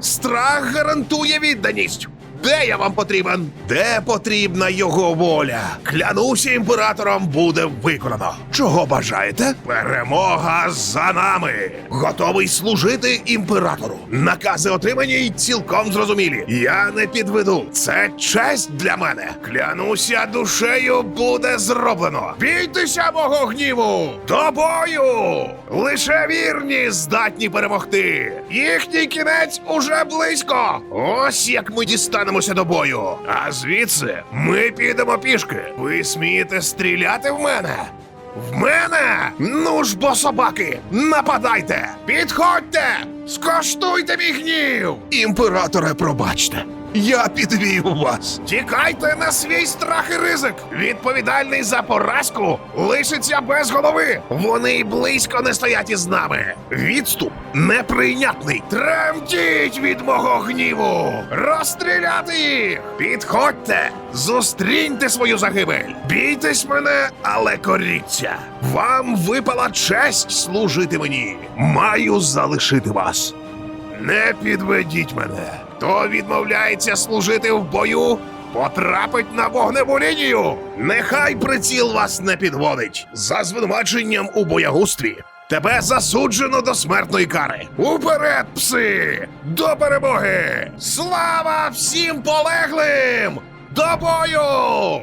Страх гарантує відданість. Де я вам потрібен? Де потрібна його воля? Клянуся імператором буде виконано. Чого бажаєте? Перемога за нами. Готовий служити імператору. Накази отримані й цілком зрозумілі. Я не підведу. Це честь для мене. Клянуся душею буде зроблено. Бійтеся мого гніву! До бою! Лише вірні здатні перемогти. Їхній кінець уже близько. Ось як ми дістанемося до бою. А звідси ми підемо пішки. Ви смієте стріляти в мене? В мене? Ну ж бо собаки, нападайте! Підходьте! Скоштуйте мій гнів! Імператоре, пробачте. Я підвів вас. Тікайте на свій страх і ризик. Відповідальний за поразку лишиться без голови. Вони й близько не стоять із нами. Відступ неприйнятний. Тремтіть від мого гніву. Розстріляти їх. Підходьте, зустріньте свою загибель. Бійтесь мене, але коріться. Вам випала честь служити мені. Маю залишити вас. Не підведіть мене. Хто відмовляється служити в бою, потрапить на вогневу лінію. Нехай приціл вас не підводить. За звинуваченням у боягустві. Тебе засуджено до смертної кари. Уперед, пси! До перемоги! Слава всім полеглим! До бою!